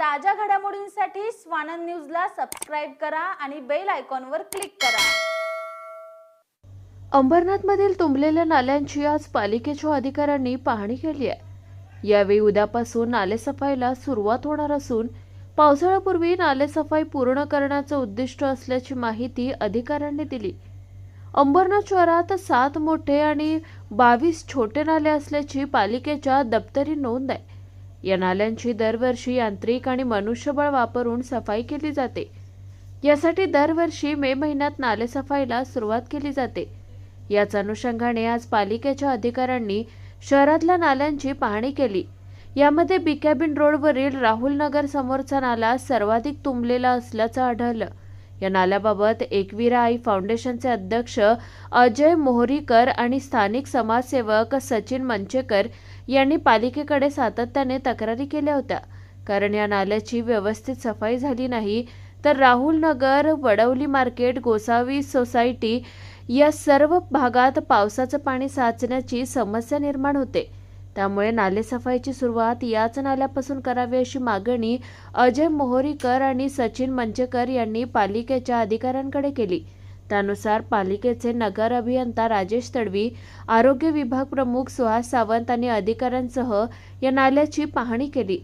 ताज्या घडामोडींसाठी स्वानंद न्यूजला सबस्क्राईब करा आणि बेल आयकॉनवर क्लिक करा. अंबरनाथमधील तुंबलेल्या नाल्यांची आज पालिकेच्या अधिकाऱ्यांनी पाहणी केली आहे. यावेळी उद्यापासून नालेसफाईला सुरुवात होणार असून पावसाळ्यापूर्वी नालेसफाई पूर्ण करण्याचं उद्दिष्ट असल्याची माहिती अधिकाऱ्यांनी दिली. अंबरनाथ शहरात सात मोठे आणि बावीस छोटे नाले असल्याची पालिकेच्या दप्तरी नोंद आहे. या नाल्यांची दरवर्षी यांत्रिक आणि मनुष्यबळ वापरून सफाई केली जाते. यासाठी दरवर्षी मे महिन्यात नालेसफाईला सुरुवात केली जाते. याच अनुषंगाने आज पालिकेच्या अधिकाऱ्यांनी शहरातल्या नाल्यांची पाहणी केली. यामध्ये बिकॅबिन रोडवरील राहुल नगर समोरचा नाला सर्वाधिक तुंबलेला असल्याचं आढळलं. या नाल्याबाबत एकविरा आई फाउंडेशनचे अध्यक्ष अजय मोहरीकर आणि स्थानिक समाजसेवक सचिन मंचेकर यांनी पालिकेकडे सातत्याने तक्रारी केल्या होत्या. कारण या नाल्याची व्यवस्थित सफाई झाली नाही तर राहुल नगर वडवली मार्केट गोसावी सोसायटी या सर्व भागात पावसाचं पाणी साचण्याची समस्या निर्माण होते. त्यामुळे नालेसफाईची सुरुवात याच नाल्यापासून करावी अशी मागणी अजय मोहरीकर आणि सचिन मंचेकर यांनी पालिकेच्या अधिकाऱ्यांकडे केली. त्यानुसार पालिकेचे नगर अभियंता राजेश तडवी आरोग्य विभाग प्रमुख सुहास सावंत आणि अधिकाऱ्यांसह या नाल्याची पाहणी केली.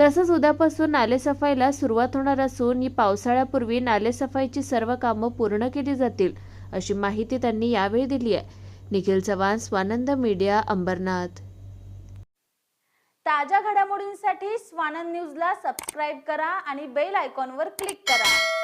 तसंच उद्यापासून नालेसफाईला सुरुवात होणार असून ही पावसाळ्यापूर्वी नालेसफाईची सर्व कामं पूर्ण केली जातील अशी माहिती त्यांनी यावेळी दिली आहे. निखिल चव्हाण स्वानंद मीडिया अंबरनाथ. ताज्या घडामोडींसाठी स्वानंद न्यूजला सबस्क्राईब करा आणि बेल आयकॉनवर क्लिक करा.